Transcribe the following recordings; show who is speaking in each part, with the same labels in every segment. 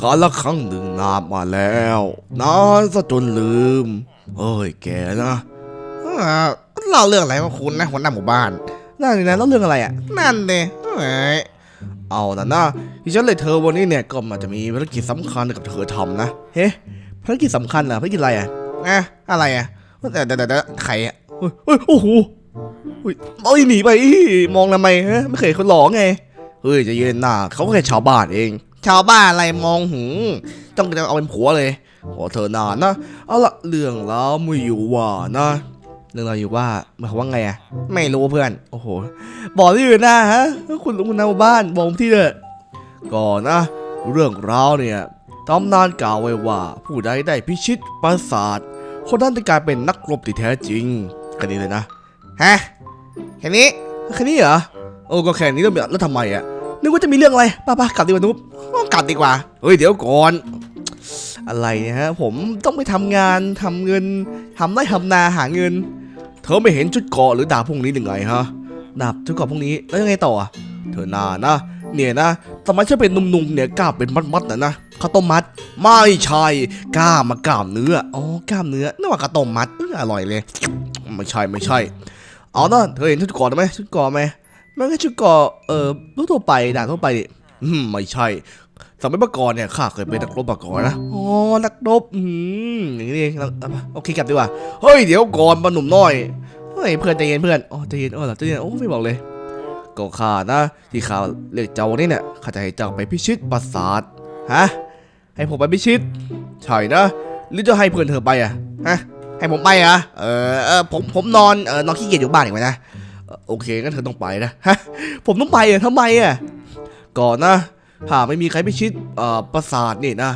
Speaker 1: กาละครั้งหนึ่งนานมาแล้ว นานซะจนลืม เอ้ยแกนะอ่าเล่าเรื่องอะไรของคุณนะหัวหน้าหมู่บ้านนั่นนี่นะเล่าเรื่องอะไรอะ นั่นเน่เอ้ยเอาแต่นะที่ฉันเลยเธอวันนี้เนี่ยก็มาจะมีภารกิจสำคัญกับเธอทำนะ เฮ้ภารกิจสำคัญเหรอภารกิจอะไรอะอะอะไรอะแต่แต่แต่ใครอะเฮ้ยเฮ้ยโอ้โหเฮ้ยเอ้ยหนีไปมองทำไมฮะไม่เคยคนหลอกไงเฮ้ยจะเย็นหน้าเขาก็แค่ชาวบ้านเอง ชาวบ้านอะไรมองหืมจ้องจะเอาเป็นผัวเลยขอเธอนานนะเอาละเรื่องแล้วไม่อยู่ว่านะเรื่องเราอยู่ว่าหมายความว่าไงอะไม่รู้เพื่อน โอ้โห บอกที่อื่นนะฮะ คุณลุงคุณนาบ้านบอกที่เด้อก่อนนะ เรื่องราวเนี่ยตำนานกล่าวไว้ว่า ผู้ใดได้พิชิตปราสาท คนนั้นจะกลายเป็นนักรบที่แท้จริงแค่นี้เลยนะ ฮะ แค่นี้ แค่นี้เหรอ โอ้ก็แค่นี้แล้วแล้วทำไมอะ นึกว่าจะมีเรื่องอะไรป้าป้ากลับดีกว่านุ๊บกลับดีกว่า เฮ้ยเดี๋ยวก่อน อะไรเนี่ยฮะผมต้องไปทำงานทำเงินทำไร่ทำนาหาเงิน เธอไม่เห็นชุดเกราะหรือดาบพวกนี้หรือไงฮะดาบชุดเกราะพวกนี้แล้วยังไงต่ออะเธอนานะ เนี่ยนะสมัยฉันเป็นหนุ่มๆเนี่ยกล้าเป็นมัดๆนะนะข้าวต้มมัด ไม่ใช่กล้ามากล้ามเนื้ออ๋อกล้ามเนื้อนึกว่าข้าวต้มมัดเอออร่อยเลย ไม่ใช่ไม่ใช่เอานะเธอเห็นชุดเกราะไหมชุดเกราะไหม มันก็ชุดเกราะเอ่อทั่วไปด่านทั่วไปดิอืมไม่ใช่ สมัยเมื่อก่อนเนี่ยข้าเคยเป็นนักรบมาก่อนนะอ๋อนักรบอืมอย่างนี้เองโอเคกลับดีกว่าเฮ้ยเดี๋ยวก่อนปาหนุ่มน้อยเฮ้ยเพื่อนใจเย็นเพื่อนอ๋อใจเย็นเออเหรอใจเย็นโอ้ไม่บอกเลยก็ข้านะ ที่ข้าเรียกเจ้านนี้เนี่ยข้าจะให้เจ้าไปพิชิตปราสาทฮะให้ผมไปพิชิตใช่นะหรือจะให้เพื่อนเธอไปอะฮะให้ผมไปอะเออเออผมผมนอนเออนอนขี้เกียจอยู่บ้านอีกไหมนะ โอเคงั้นเธอต้องไปนะฮะผมต้องไปอะทำไมอะก่อนนะหากไม่มีใครพิชิตปราสาทนี่นะ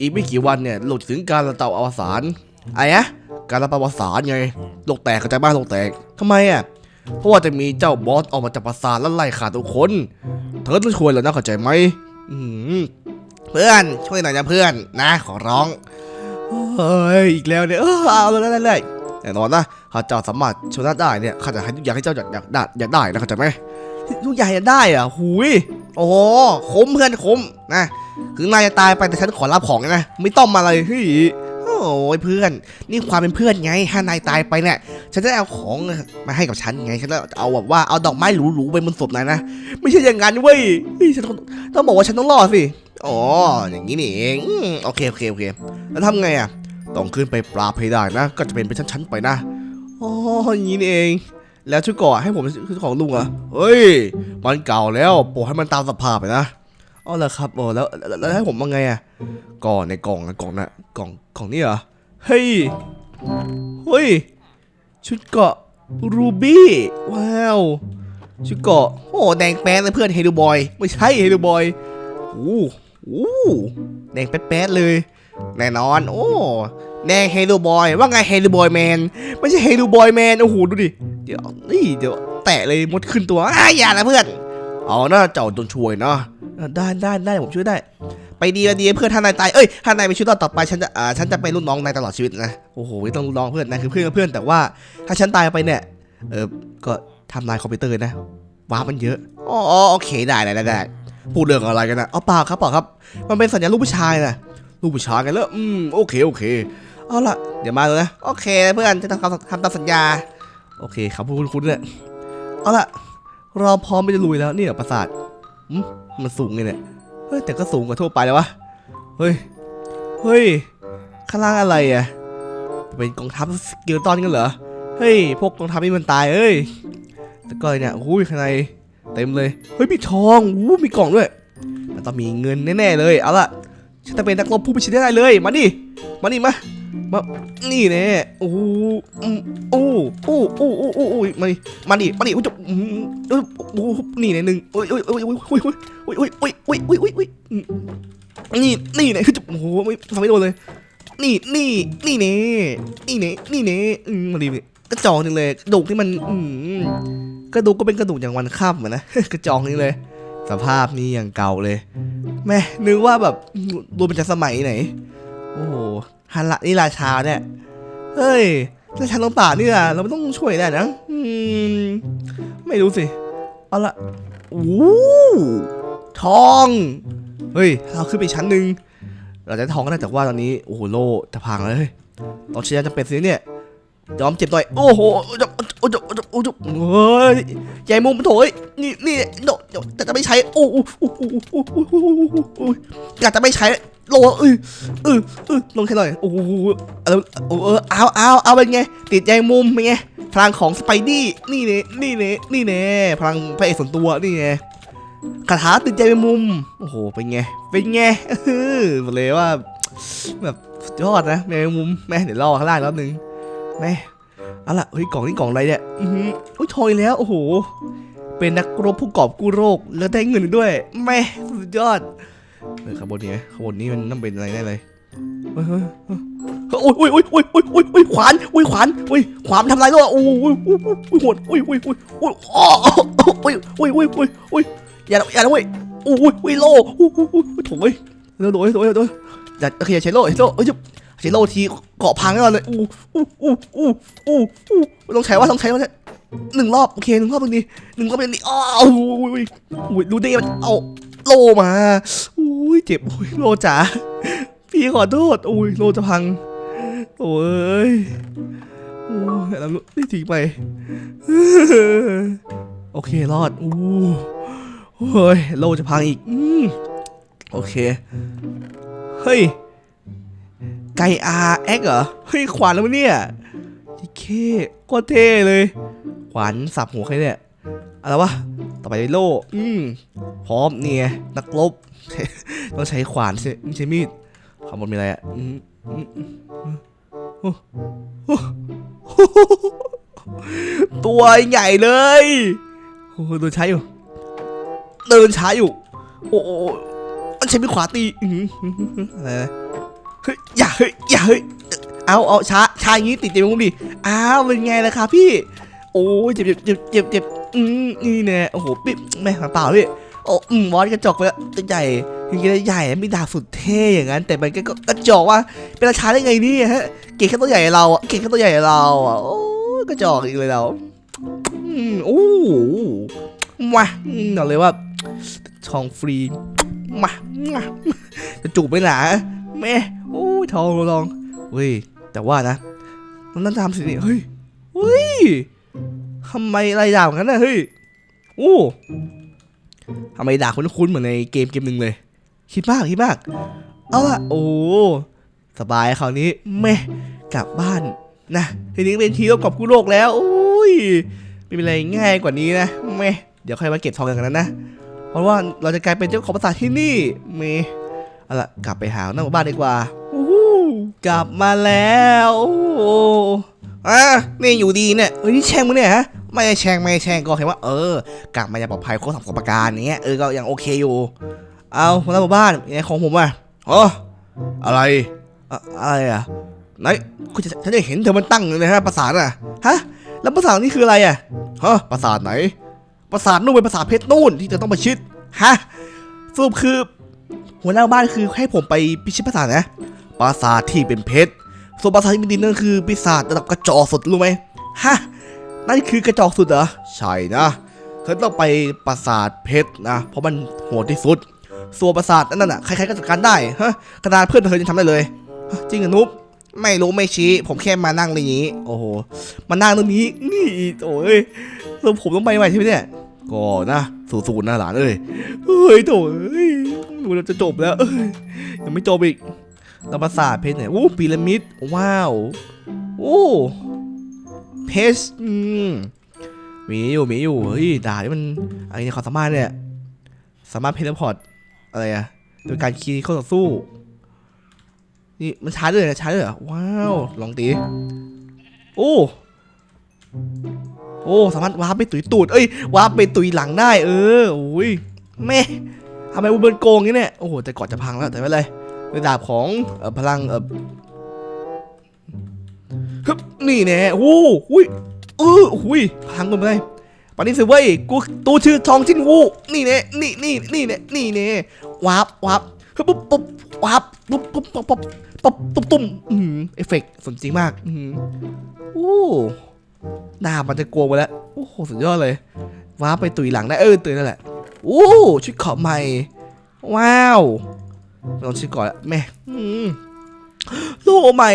Speaker 1: อีกไม่กี่วันเนี่ยโลกจะถึงการระเตาอวสานไอ้ะการระเตาอวสานไงโลกแตกเข้าใจบ้างโลกแตกทำไมอะเพราะว่าจะมีเจ้าบอสออกมาจากปราสาทแล้วไล่ขาดทุกคน เธอต้องช่วยแล้วนะเข้าใจไหมเพื่อนช่วยหน่อยนะเพื่อนนะ ขอร้องเฮ้ยอีกแล้วเนี่ยเออเอาเลยเลยเลย น่นอนนะถ้าเจ้าสามารถชนะได้เนี่ยข้าจะให้ทุกอย่างให้เจ้าอยากอยากได้อยากได้นะเข้าใจไหมทุกอย่างอยากได้อะหุยโอ้โหคมเพื่อนคมนะถึงนายจะตายไปแต่ฉันขอรับของนะไม่ต้องมาเลยเฮ้ยโอ้ยเพื่อน นี่ความเป็นเพื่อนไงถ้านายตายไปเนี่ยฉันจะเอาของมาให้กับฉันไงฉันจะเอาแบบว่าเอาดอกไม้หรูๆไปบนศพนายนะไม่ใช่อย่างนั้นเว้ยฉันต้องต้องบอกว่าฉันต้องรอดสิอ๋ออย่างนี้นี่เองโอเคโอเคโอเค แล้วทำไงอะ ต้องขึ้นไปปราบให้ได้นะ ก็จะเป็นเป็นชั้นๆไปนะ อ๋ออย่างนี้นี่เอง แล้วชุดเกราะให้ผมชุดของลุงเหรอเฮ้ย มันเก่าแล้วปล่อยให้มันตามสภาพไปนะอ๋อเหรอครับโอ้แล้วแล้วให้ผมว่าไงอะก่อนในกล่องนะกล่องน่ะกล่องกล่องนี่เหรอ เฮ้ย เฮ้ย ชุดเกาะรูบี้ว้าวชุดเกาะโอ้แดงแป๊ดเลยเพื่อนเฮลูบอย ไม่ใช่เฮลูบอยโอ้โหแดงแป๊ดๆเลย แน่นอน โอ้แดงเฮลูบอย ว่าไงเฮลูบอยแมน ไม่ใช่เฮลูบอยแมน โอ้โห ดูดิ เดี๋ยว นี่ เดี๋ยว แตะเลยมดขึ้นตัวอ้าอย่านะเพื่อน เอานะเจ้าจนช่วยเนาะ ได้ได้ได้ผมช่วยได้ ไปดีก็ดีเพื่อนท่านนายตาย เอ้ย ท่านนายไปช่วยต่อไป ฉันจะ อ่า ฉันจะเป็นรุ่นน้องนายตลอดชีวิตนะ โอ้โหไม่ต้องรุ่นน้องเพื่อนนายคือเพื่อนกับเพื่อน แต่ว่า ถ้าฉันตายไปเนี่ย เออก็ทำลายคอมพิวเตอร์นะ ว้ามันเยอะ อ๋อ โอเค ได้ได้ได้ได้พูดเรื่องอะไรกันนะเอาเปล่าครับเปล่าครับ มันเป็นสัญญาลูกผู้ชายนะ ลูกผู้ชายกันแล้ว อืม โอเค โอเค เอาละเดี๋ยวมาเลยนะ โอเคเพื่อนจะทำทำตามสัญญา โอเคครับพูดคุ้นๆเนี่ย เอาละเราพร้อมไปจะลุยแล้วนี่เหรอปราสาทมันสูงไงเนี่ย เฮ้ยแต่ก็สูงกว่าทั่วไปแล้วะ เฮ้ย เฮ้ย ข้างล่างอะไรอะ เป็นกองทัพสกิลตันกันเหรอ เฮ้ย พวกกองทัพนี่มันตายเอ้ยแล้วก็เนี่ยอุ้ยข้างในเต็มเลย เฮ้ยมีทองอู้มีกล่องด้วย มันต้องมีเงินแน่ๆเลย เอาละ ฉันจะเป็นนักรบผู้พิชิตได้เลย มาดิมาดิมามานี่แน่โอ้โหโอ้โอ้โอ้โอ้โอ้โอ้มาดิมาดิมาดิโอ้ยจะอืมเอ้ยโอ้โหนี่แน่หนึ่งโอ้ยโอ้ยโอ้ยโอ้ยโอ้ยโอ้ยโอ้ยโอ้ยโอ้ยโอ้ยโอ้ยโอ้ยนี่นี่แน่คือจะโอ้โหไม่ทำไม่โดนเลย นี่นี่นี่แน่นี่แน่นี่แน่อืมมาดิกระจอกจริงเลยกระดูกที่มันอืมกระดูกก็เป็นกระดูกอย่างวันค่ำเหมือนนะกระจอกจริงเลย สภาพนี่อย่างเก่าเลยแม่นึกว่าแบบดูเป็นจากสมัยไหน โอ้โหฮันละนี่ราชาเนี่ยเฮ้ยราชาลงป่าเนี่ยเราไม่ต้องช่วยแน่นะอืมไม่รู้สิเอาละโอ้ทอง เฮ้ยเราขึ้นไปชั้นหนึ่งเราจะทองก็ได้แต่ว่าตอนนี้โอ้โหโลจะพังแล้วเฮ้ยต้องใช้ยาจำเป็นสิเนี่ย ยอมเจ็บหน่อย โอ้โหโอ้โหโอ้โหโอ้โหโอ้โหเฮ้ยใหญ่มุมโถยนี่นี่โดดแต่จะไม่ใช้โอ้โหโอ้โหโอ้โหโอ้โหโอ้โหอยากจะไม่ใช้โลเออเออเออลงแค่หน่อย โอ้โหเอาโอ้เออเอาเอาเอาเป็นไง ติดใยมุมเป็นไง พลังของสไปดี้ นี่เน่นี่เน่นี่เน่พลังพระเอกส่วนตัว นี่ไงคาถาติดใจมุม โอ้โห เป็นไง เป็นไงเออบอกเลยว่า แบบยอดนะแมงมุม แม่เดี๋ยวรอข้างล่างแล้วนึง แม่เอาล่ะเฮ้ยกล่องนี้กล่องอะไรเนี่ยอือหืออุ้ยทอยแล้วโอ้โห เป็นนักรบผู้กอบกู้โรคแล้วได้เงินด้วยแม่สุดยอดเฮ้ยขางบวนนี้ไหมขางบวนนี้มันต้องเป็นอะไรแน่เลยเฮ้ยเฮ้ยเฮ้ยโอ้ยโอ้ยโอ้ยโอ้ยโอ้ยโอ้ยโอ้ยขวานโอ้ยขวานโอ้ยขวานมันทำอะไรด้วยโอ้ยโอ้ยโอ้ยโอ้ยโอ้ยโหดโอ้ยโอ้ยโอ้ยโอ้ยอ้อโอ้ยโอ้ยโอ้ยโอ้ยโอ้ยอย่านะอย่านะเว้ยโอ้ยโอ้ยโล่โอ้ยโอ้ยโอ้ยโถ่เว้ยเร็วโถ่เว้ยโถ่เว้ยโถ่เว้ยอย่าโอเคอย่าใช้โล่ใช้โล่เอ้ยใช้โลที เกาะพังแน่นอนเลย อู้อู้อู้อู้อู้อู้ต้องใช้ว่าต้องใช้ว่าหนึ่งรอบโอเคหนึ่งรอบเป็นดีหนึ่งรอบเป็นดีอ้าวอุ้ยอุ้ยดูด้มันเอาโลมาอุ้ยเจ็บอุ้ยโลจ๋าพี่ขอโทษอุ้ยโลจะพังโอ้ยโอ้ยแล้วได้ทิ้งไปโอเครอดอู้โอ้ยโลจะพังอีกอืมโอเคเฮ้ย ไกอาแอกเหรอ เฮ้ย ขวานแล้วมั้ยเนี่ยที่เคโคตรเท่เลย ขวานสับหัวใครเนี่ย อะไรวะ ต่อไปโล่อืมพร้อมเนี่ย นักรบต้องใช้ขวานใช่ไม่ใช่มีดขางบนมีอะไรอะอืมอืมอืมโอ้โอ้โอ้ตัวใหญ่เลยโอ้โหเดินช้าอยู่ เดินช้าอยู่ โอ้โหมันใช้มีดขวาตีอื้อหืออะไรนะ เฮ้ยอย่าเฮ้ยอย่าเฮ้ยเอาเอาช้าช้าอย่างนี้ติดเจ็มุมดิอ้าวเป็นไงล่ะครับพี่ โอ้ยเจ็บเจ็บเจ็บเจ็บเจ็บอืมนี่แน่โอ้โหปิ๊บแม่เปล่าพี่โอ้อืมวอสกระจกไปแล้วตัวใหญ่ยังไงใหญ่มีดาบสุดเท่อย่างนั้น แต่มันก็กระจอกว่าเป็นราชาได้ไงนี่ฮะเก่งแค่ตัวใหญ่เราอะเก่งแค่ตัวใหญ่เราอะโอ้กระจอกอีกเลยเราอืมโอ้มาบอกเลยว่าทองฟรีมามาจะจูบไปหนา แม่โอ้ยทองลองเฮ้ยแต่ว่านะมันนั่นทำสินี่เฮ้ยเฮ้ยทำไมอะไรด่างั้นน่ะเฮ้ยโอ้ทำไมด่าคุ้นๆเหมือนในเกมเกมหนึ่งเลย คิดมากคิดมาก เอาละโอ้สบายคราวนี้แม่กลับบ้านนะทีนี้เป็นทีรบกับกู้โลกแล้วโอ้ยไม่มีอะไรง่ายกว่านี้นะแม่เดี๋ยวค่อยมาเก็บทองกันนั้นะ เพราะว่าเราจะกลายเป็นเจ้าของปราสาทที่นี่เม เอาล่ะกลับไปหาหน้าหมู่บ้านดีกว่าอู้หูกลับมาแล้วโอ้โหอะนี่อยู่ดีเนี่ยเฮ้ยนี่แช่งมึงเนี่ยฮะไม่ได้แช่งไม่ได้แช่งก็เห็นว่า เออ กลับมาอย่างปลอดภัยครบสามสประการเนี้ยเออก็ยังโอเคอยู่ เอาหัวหน้าหมู่บ้านยังไงของผมอะอ๋ออะไรอะอะไรอะไหนคุณจะฉันจะเห็นเธอมันตั้งอยู่เลยฮะปราสาทอะฮะแล้วปราสาทนี่คืออะไรอะฮะปราสาทไหนปราสาทนู่นเป็นปราสาทเพชรนู่นที่เธอต้องไปชิดฮะสรุปคือ หัวหน้าบ้านคือให้ผมไปพิชิตปราสาทนะ ปราสาทที่เป็นเพชร ส่วนปราสาทที่เป็นดินนั่นคือปีศาจระดับกระจอกสุดรู้ไหมฮะ นั่นคือกระจอกสุดเหรอ ใช่นะเธอต้องไปปราสาทเพชรนะ เพราะมันโหดที่สุด ส่วนปราสาทนั่นน่ะ ใครๆก็จัดการได้ ฮะ ขนาดเพื่อนเธอยังทำได้เลย จริงเหรอนุ๊บไม่รู้ไม่ชี้ ผมแค่มานั่งอย่างนี้ โอ้โห มานั่งตรงนี้ นี่โอ้ยแล้วผมต้องไปใหม่ใช่ไหมเนี่ย ก็นะ สู้ๆนะหลานเอ้ยเฮ้ยโถ่เอ้ย ดูเราจะจบแล้วเอ้ยยังไม่จบอีกเราประสาทเพชรเนี่ยโอ้พีระมิดว้าวโอ้เพชรอืมมีอยู่มีอยู่เฮ้ยด่านี่มันอะไรในความสามารถเนี่ยสามารถเพชรพอร์ตอะไรอะโดยการคีย์เข้าต่อสู้นี่มันชาด้วยนะช้าด้วยเหรอว้าวลองตีโอ้โอ้สามารถวาร์ปไปตุยตูดเอ้ยวาร์ปไปตุยหลังได้ เออโอ้ยแม่ ทำไมอุบลโกงงี้เนี่ย โอ้โห แต่ก่อนจะพังแล้วแต่ไม่เป็นไรด้วยดาบของอพลังเออฮึบนี่แน่โอ้หอุ้ยเอออุ้ยพังกันไปเลยปานิสิเว้ย กูตูชื่อทองชิ้นวูนี่แน่นี่นี่นี่แน่นี่แน่วาร์ปวาร์ปฮึบปุ๊บปุ๊บวาร์ปปุ๊บปุ๊บปุ๊บปุ๊บปุ๊บปุ๊บตุ้มอืมเอฟเฟกต์สมจริงมาก อืมโอ้ดาบมันจะกลัวไปแล้ว โอ้โห สุดยอดเลย ว้าไปตุยหลังได้เออตุยนั่นแหละโอ้ชุดเกราะใหม่ ว้าวลองชุดกราะแล้วแม่โลใหม่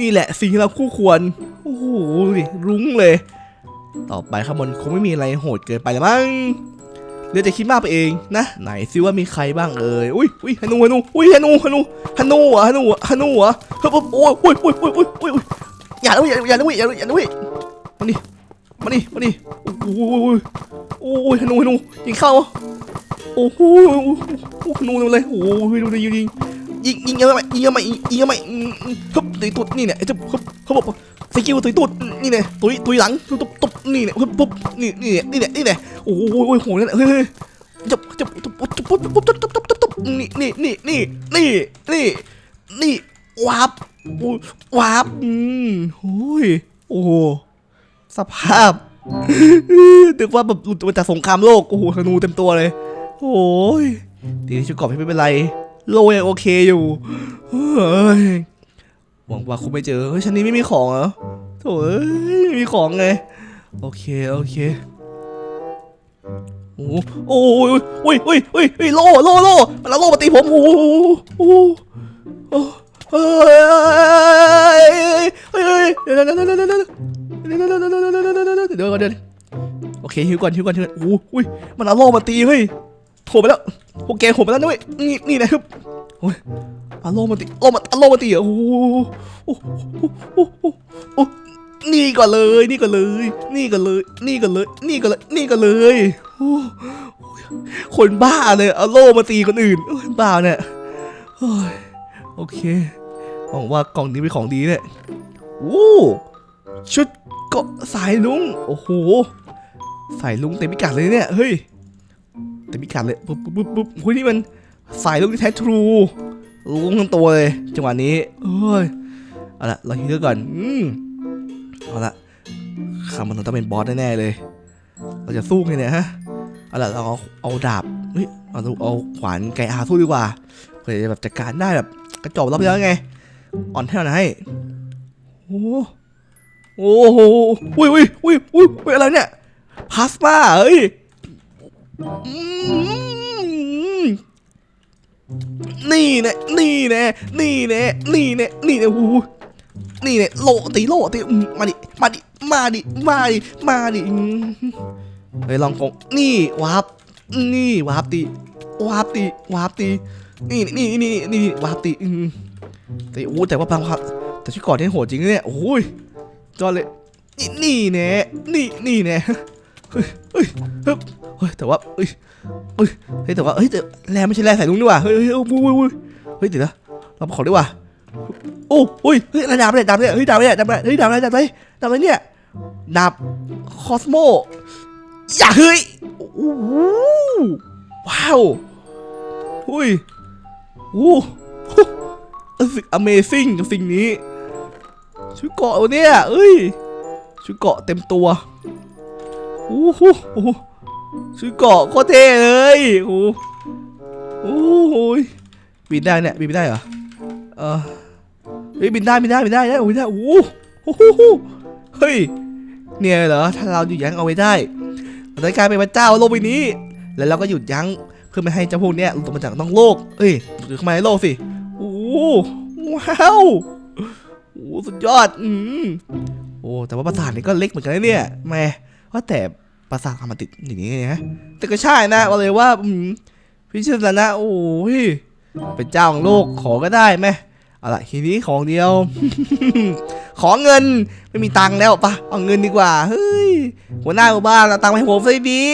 Speaker 1: นี่แหละสิ่งที่เราคู่ควร โอ้โหดิรุ้งเลย ต่อไปข้างบนคงไม่มีอะไรโหดเกินไปแล้วมั้งเดี๋ยวจะคิดมากไปเองนะ ไหนซิว่ามีใครบ้างเอ่ยอุ้ยอุ้ยฮานูฮานูอุ้ยฮานูฮานูฮานูอะฮานูเหรอฮานูอะเฮ้ยโอ้ยโอ้ยโอ้ยโอ้ยโอ้ยอ้ยโอ้ยอย่านะเว้ยอย่านะเว้ยอย่านะอย่านะเว้ยมานี่ มาดิมาดิโอ้ยโอ้ยโอ้ยธนูธนูยิงเข้าโอ้โหโอ้นูเลยโอ้ยดูดิยิงยิงยิงยิงยังไงยิงยังไงยิงยังไงฮึบตุยตุดนี่เนี่ยจะฮึบเขาบอกสกิลตุยตุดนี่เนี่ยตุยตุยหลังตุบตุบนี่เนี่ยฮึบปุ๊บนี่นี่เนี่ยนี่เนี่ยนี่เนี่ยโอ้ยโอ้ยโหนี่เฮ้ยจับจับจับจับตุ๊บตุ๊บจับจับจับจับบนี่นี่นี่นี่นี่นี่นี่วับวับอืมโอ้ยโอ้ สภาพนึกว่าแบบหลุดมาจากสงครามโลก โอ้โหธนูเต็มตัวเลย โอ้ยดีที่ชุดกราะไม่เป็นไร โลยังโอเคอยู่หวังว่าคงไม่เจอ เฮ้ยชั้นนี้ไม่มีของเหรอโถ่เอ้ยไม่มีของไง โอเค โอเค โอ้โหโอ้ยโอ้ยโอ้ยโอ้ยโอ้ยโลโลโลมันเอาโลมาตีผม โอ้โหโอ้โหโอ้โหเฮ้ยเฮ้ยเฮ้ยเดี๋ยวเดี๋ยวเดี๋ยวเดี๋ยวเดี๋ยวเดี๋ยวเดี๋ยวเดี๋ยวเดี๋ยวเดี๋ยวเดี๋ยวเดี๋ยวเดี๋ยวเเดี๋ยวเดี๋ยวโอเคฮิวก่อนฮิวก่อนฮิวก่อนโอ้อุ้ยมันเอาโล่มาตีเฮ้ยโถไปแล้วพวกแกโหไปแล้วนะเว้ยนี่นี่นะครับโอ้ยเอาโล่มาตีโล่มาเอาโล่มาตีเหรอโอ้โหโอ้โหโอ้โหโอ้โหโอ้โหนี่ก่อนเลยนี่ก่อนเลย นี่ก่อนเลย นี่ก่อนเลย นี่ก่อนเลย นี่ก่อนเลยโอ้คนบ้าเลยเอาโล่มาตีคนอื่นโอ้ยบ้าเนี่ยโอ้ยโอเคหวังว่ากล่องนี้เป็นของดีเนี่ยโอ้ ชุดเก็สายลุง โอ้โห สายลุงเต็มพิกัดเลยเนี่ย เฮ้ย เต็มพิกัดเลย ปุ๊บปุ๊บปุ๊บปุ๊บเฮ้ยนี่มันสายลุงที่แท้ทรูลุงทั้งตัวเลย จังหวะนี้ เอ้ย เอาละเราฮิลก่อน อืมเอาละคำมันต้องเป็นบอสแน่ๆเลย เราจะสู้ไงเนี่ยฮะ เอาละเราเอาเอาดาบ เฮ้ย เอาเอาขวานไกอาสู้ดีกว่าเพื่อจะแบบจัดการได้แบบกระจอกรอบเดียวไง อ่อนเท่าไหร่โอ้ โอ้โหอุ้ยอุ้ยอุ้ยอุ้ยอุ้ยอะไรเนี่ยพาสต้าเฮ้ยนี่แน่นี่แน่นี่แน่นี่แน่นี่แน่โอ้โหนี่แน่โลตีโลตีมาดิ มาดิ มาดิ มาดิ มาดิเฮ้ยลองกงนี่วาร์ปนี่วาร์ปตีวาร์ปตีวาร์ปตีนี่นี่นี่นี่วาร์ปตีอืมแต่โอ้แต่ว่าบางครับแต่ชุดก่อนที่โหดจริงเนี่ยโอ้ย จอดเลย นี่นี่แน่นี่นี่แน่เฮ้ยเฮ้ยเฮ้ยเฮ้ยแต่ว่าเฮ้ยเฮ้ยเฮ้ยแต่ว่าเฮ้ยแต่แร่ไม่ใช่แร่ใส่ลุงนี่หว่าเฮ้ยเฮ้ยเฮ้ยเฮ้ยเฮ้ยเดี๋ยวนะเราขอดีกว่าโอ้เฮ้ยเฮ้ยดาบเลยดาบเลยเฮ้ยดาบเลยดาบเลยเฮ้ยดาบเลยดาบเลยดาบเลยเนี่ยดาบคอสโมอย่าเฮ้ยโอ้โหว้าวเฮ้ยโอ้โหรู้สึก Amazing กับสิ่งนี้ ชุดเกาะเนี่ยเอ้ยชุดเกาะเต็มตัวโอ้โหโอ้โหชุดเกาะโคตรเท่เลยโอ้โหโอ้โหบินได้เนี่ยบินไม่ได้เหรอเออเฮ้ยบินได้บินได้บินได้ได้โอ้ยได้โอ้โหเฮ้ยเนี่ยเหรอถ้าเราหยุดยั้งเอาไว้ได้เราจะกลายเป็นพระเจ้าโลกใบนี้ แล้วเราก็หยุดยั้งเพื่อไม่ให้เจ้าพวกเนี้ยหลุดมาจากนอกโลก เอ้ยหรือเข้ามาในโลกสิโอ้ว้าว โอ้สุดยอด อืมโอ้แต่ว่าปราสาทนี่ก็เล็กเหมือนกันนะเนี่ยแหม่ว่าแต่ปราสาททำมาติดอย่างนี้ไงฮะแต่ก็ใช่นะว่าเลยว่าอืมพิชิตนะ โอ้ยเป็นเจ้าของโลกขอก็ได้ไหมเอาละทีนี้ของเดียว ขอเงินไม่มีตังค์แล้วปะเอาเงินดีกว่าเฮ้ยหัวหน้าหมู่บ้านเอาตังค์มาให้ผมซะดี